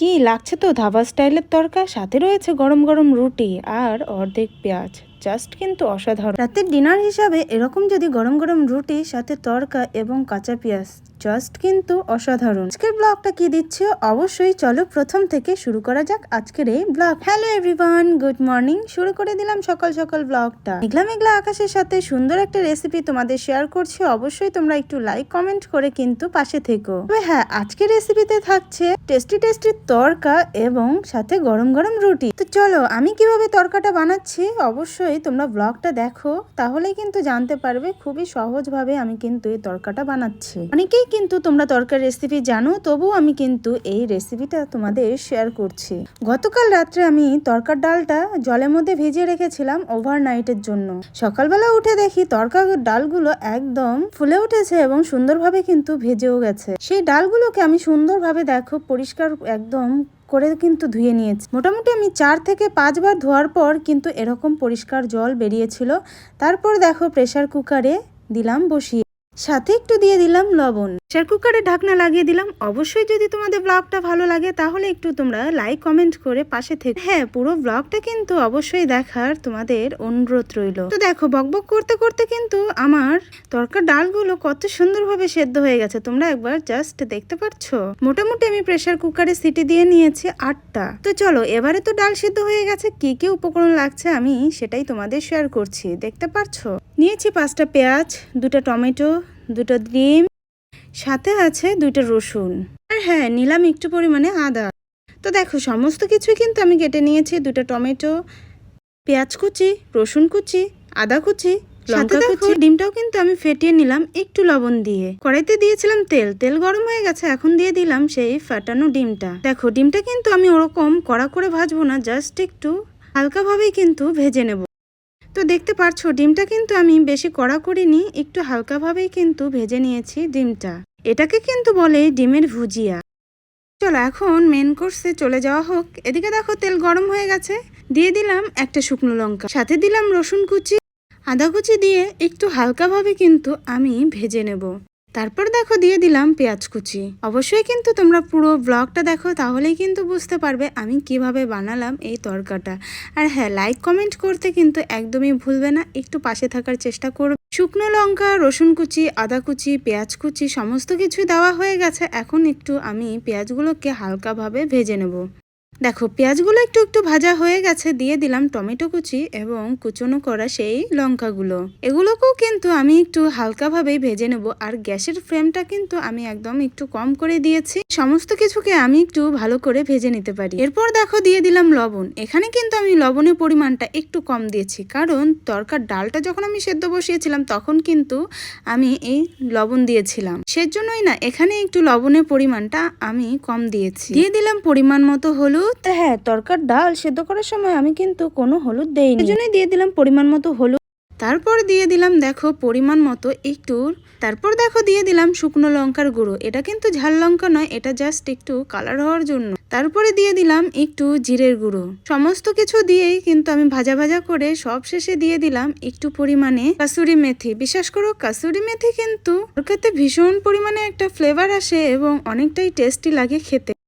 কি লাগছে তো ধাবা স্টাইলের তরকা? সাথে রয়েছে গরম গরম রুটি আর অর্ধেক পেঁয়াজ। জাস্ট কিন্তু অসাধারণ। রাতের ডিনার হিসাবে এরকম যদি গরম গরম রুটি, সাথে তরকা এবং কাঁচা পেঁয়াজ জাস্ট কিন্তু অসাধারণ। আজকের ব্লগটা কি দিচ্ছে? অবশ্যই চলো প্রথম থেকে শুরু করা যাক আজকের এই blog hello everyone good morning শুরু করে দিলাম সকাল সকাল ব্লগটা মেঘলা মেঘলা আকাশের সাথে সুন্দর একটা রেসিপি তোমাদের শেয়ার করছি। অবশ্যই তোমরা একটু লাইক কমেন্ট করে কিন্তু পাশে থেকো। তবে হ্যাঁ আজকের রেসিপিতে থাকছে টেস্টি টেস্টি তরকা এবং সাথে গরম গরম রুটি। তো চলো, আমি কীভাবে তরকাটা বানাচ্ছি? অবশ্যই তোমরা ব্লগটা দেখো, তাহলেই কিন্তু জানতে পারবে খুবই সহজভাবে আমি কিন্তু এই তরকাটা বানাচ্ছি। অনেকেই কিন্তু তোমরা তরকার রেসিপি জানো, তবুও আমি কিন্তু এই রেসিপিটা তোমাদের শেয়ার করছি। গতকাল রাত্রে আমি তরকার ডালটা জলের মধ্যে ভিজিয়ে রেখেছিলাম ওভারনাইটের জন্য। সকালবেলা উঠে দেখি তরকা ডালগুলো একদম ফুলে উঠেছে এবং সুন্দরভাবে কিন্তু ভেজেও গেছে। সেই ডালগুলোকে আমি সুন্দরভাবে দেখো, পরিষ্কার একদম করে কিন্তু ধুয়ে নিয়েছি। মোটামুটি আমি চার থেকে পাঁচবার ধোয়ার পর কিন্তু এরকম পরিষ্কার জল বেরিয়েছিল। তারপর দেখো প্রেশার কুকারে দিলাম বসিয়ে। সাথে একটু দিয়ে দিলাম লবণ। প্রেসার কুকারে ঢাকনা লাগিয়ে দিলাম। অবশ্যই যদি তোমাদের ব্লগটা ভালো লাগে, তাহলে একটু তোমরা লাইক কমেন্ট করে পাশে থেকে হ্যাঁ পুরো ব্লগটা কিন্তু অবশ্যই দেখার তোমাদের অনুরোধ রইল। তো দেখো বকবক করতে করতে কিন্তু আমার তরকার ডালগুলো কত সুন্দরভাবে সেদ্ধ হয়ে গেছে। তোমরা একবার জাস্ট দেখতে পাচ্ছ মোটামুটি আমি প্রেসার কুকারে সিটি দিয়ে নিয়েছি আটটা। তো চলো, এবারে তো ডাল সিদ্ধ হয়ে গেছে। কি কি উপকরণ লাগছে আমি সেটাই তোমাদের শেয়ার করছি। দেখতে পাচ্ছ নিয়েছি পাঁচটা পেঁয়াজ, দুটো টমেটো, দুটো ডিম। সাথে আছে দুইটা রসুন। আর হ্যাঁ নিলাম একটু পরিমাণে আদা। তো দেখো সমস্ত কিছুই কিন্তু আমি কেটে নিয়েছি। দুটো টমেটো পেঁয়াজ কুচি রসুন কুচি আদা কুচি লঙ্কা কুচি। ডিমটাও কিন্তু আমি ফেটিয়ে নিলাম একটু লবণ দিয়ে। কড়াইতে দিয়েছিলাম তেল। তেল গরম হয়ে গেছে এখন দিয়ে দিলাম সেই ফাটানো ডিমটা। দেখো ডিমটা কিন্তু আমি ওরকম কড়া করে ভাজবো না জাস্ট একটু হালকাভাবেই কিন্তু ভেজে নেব। তো দেখতে পারছ ডিমটা কিন্তু আমি বেশি কড়া করিনি একটু হালকাভাবেই কিন্তু ভেজে নিয়েছি ডিমটা। এটাকে কিন্তু বলে ডিমের ভুজিয়া। চলো এখন মেন কোর্সে চলে যাওয়া হোক। এদিকে দেখো তেল গরম হয়ে গেছে। দিয়ে দিলাম একটা শুকনো লঙ্কা। সাথে দিলাম রসুন কুচি। আদা কুচি দিয়ে একটু হালকাভাবে কিন্তু আমি ভেজে নেব। তারপর দেখো দিয়ে দিলাম পেঁয়াজ কুচি। অবশ্যই কিন্তু তোমরা পুরো ব্লগটা দেখো, তাহলেই কিন্তু বুঝতে পারবে আমি কীভাবে বানালাম এই তরকাটা। আর হ্যাঁ লাইক কমেন্ট করতে কিন্তু একদমই ভুলবে না। একটু পাশে থাকার চেষ্টা করবে শুকনো লঙ্কা, রসুন কুচি, আদা কুচি, পেঁয়াজ কুচি, সমস্ত কিছুই দেওয়া হয়ে গেছে। এখন একটু আমি পেঁয়াজগুলোকে হালকাভাবে ভেজে নেব। দেখো, পেঁয়াজগুলো একটু একটু ভাজা হয়ে গেছে, দিয়ে দিলাম টমেটো কুচি এবং কুচনো করা সেই লঙ্কাগুলো। এগুলোকেও কিন্তু আমি একটু হালকাভাবেই ভেজে নেব। আর গ্যাসের ফ্লেমটা কিন্তু আমি একদম একটু কম করে দিয়েছি। সমস্ত কিছুকে আমি একটু ভালো করে ভেজে নিতে পারি। এরপর দেখো, দিয়ে দিলাম লবণ। এখানে কিন্তু আমি লবণের পরিমাণটা একটু কম দিয়েছি। কারণ তরকার ডালটা যখন আমি সেদ্ধ বসিয়েছিলাম, তখন কিন্তু আমি এই লবণ দিয়েছিলাম। সেজন্যই না, এখানে একটু লবণের পরিমাণটা আমি কম দিয়েছি। দিয়ে দিলাম পরিমাণ মতো হলুদ হ্যাঁ তরকার ডাল সেদ্ধ করার সময় আমি কিন্তু কোনো হলুদ দেইনি। এজন্যই দিয়ে দিলাম পরিমাণ মতো হলুদ। তারপর দিয়ে দিলাম, দেখো, পরিমাণ মতো একটু। তারপর দেখো, দিয়ে দিলাম শুকনো লঙ্কার গুঁড়ো। এটা কিন্তু ঝাল লঙ্কা নয়, এটা জাস্ট একটু কালার হওয়ার জন্য। তারপরে দিয়ে দিলাম একটু জিরের গুঁড়ো। সমস্ত কিছু দিয়েই কিন্তু আমি ভাজা ভাজা করে সব শেষে দিয়ে দিলাম একটু পরিমাণে কাসুরি মেথি। বিশ্বাস করো, কাসুরি মেথি কিন্তু তরকারিতে ভীষণ পরিমাণে একটা ফ্লেভার আসে এবং অনেকটাই টেস্টি লাগে খেতে।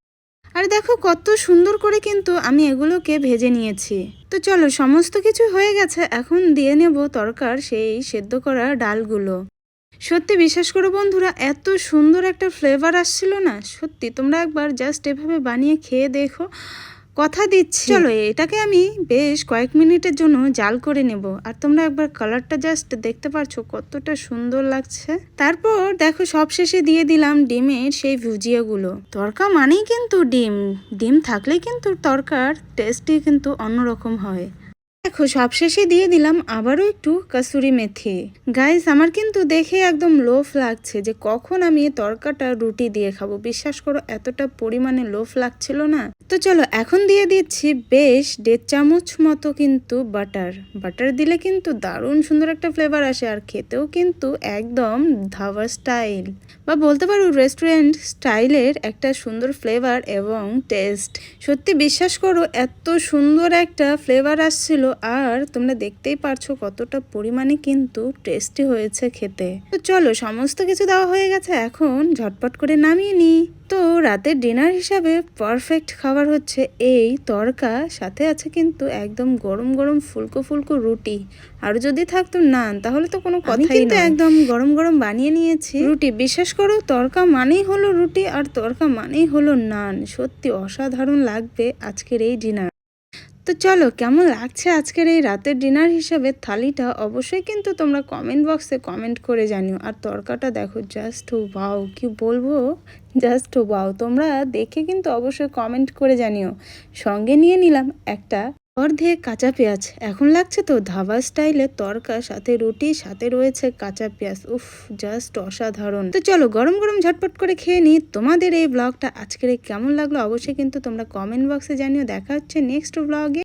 আর দেখো, কত সুন্দর করে কিন্তু আমি এগুলোকে ভেজে নিয়েছি। তো চলো, সমস্ত কিছু হয়ে গেছে, এখন দিয়ে নেব তরকার সেই সেদ্ধ করা ডালগুলো। সত্যি, বিশ্বাস করো বন্ধুরা, এত সুন্দর একটা ফ্লেভার আসছিল না? সত্যি, তোমরা একবার জাস্ট এভাবে বানিয়ে খেয়ে দেখো। কথা দিচ্ছি। চলো এটাকে আমি বেশ কয়েক মিনিটের জন্য জাল করে নেব। আর তোমরা একবার কালারটা জাস্ট দেখতে পারছ কতটা সুন্দর লাগছে। তারপর দেখো সব শেষে দিয়ে দিলাম ডিমের সেই ভুজিয়াগুলো। তরকা মানেই কিন্তু ডিম। ডিম থাকলেই কিন্তু তরকার টেস্টই কিন্তু অন্যরকম হয়। দেখো, সবশেষে দিয়ে দিলাম আবারও একটু কাসুরি মেথি। গাইস আমার কিন্তু দেখে একদম লোভ লাগছে যে কখন আমি এই তরকাটা রুটি দিয়ে খাব। বিশ্বাস করো, এতটা পরিমাণে লোভ লাগছিল না। তো চলো, এখন দিয়ে দিচ্ছি বেশ দেড় চামচ মতো কিন্তু বাটার। বাটার দিলে কিন্তু দারুণ সুন্দর একটা ফ্লেভার আসে আর খেতেও কিন্তু একদম ধাবা স্টাইল বা বলতে পারো রেস্টুরেন্ট স্টাইলের একটা সুন্দর ফ্লেভার এবং টেস্ট সত্যি বিশ্বাস করো, এত সুন্দর একটা ফ্লেভার আসছিল আর তোমরা দেখতেই পারছ কতটা পরিমাণে কিন্তু টেস্টি হয়েছে খেতে। তো চলো সমস্ত কিছু দেওয়া হয়ে গেছে এখন ঝটপট করে নামিয়ে নিই। তো রাতের ডিনার হিসাবে পারফেক্ট খাবার হচ্ছে এই তরকা সাথে আছে কিন্তু একদম গরম গরম ফুলকো ফুলকো রুটি। আর যদি থাকতো নান তাহলে তো কোনো কথাই কিন্তু একদম গরম গরম বানিয়ে নিয়েছি। রুটি বিশ্বাস করো তরকা মানেই হলো রুটি আর তরকা মানেই হলো নান। সত্যি অসাধারণ লাগবে আজকের এই ডিনার তো চলো, কেমন লাগছে আজকের এই রাতের ডিনার হিসাবে থালিটা? অবশ্যই কিন্তু তোমরা কমেন্ট বক্সে কমেন্ট করে জানিও। আর তরকাটা দেখো জাস্ট ভাও কি বলব? জাস্ট ভাও তোমরা দেখে কিন্তু অবশ্যই কমেন্ট করে জানিও। সঙ্গে নিয়ে নিলাম একটা অর্ধেক কাঁচা পেঁয়াজ। এখন লাগছে তো ধাবা স্টাইলে তরকা, সাথে রুটি, সাথে রয়েছে কাঁচা পেঁয়াজ। উফ, জাস্ট অসাধারণ। তো চলো গরম গরম ঝটপট করে খেয়ে নিই। তোমাদের এই ব্লগটা আজকের কেমন লাগল অবশ্যই কিন্তু তোমরা কমেন্ট বক্সে জানিও। দেখা হচ্ছে নেক্সট ব্লগে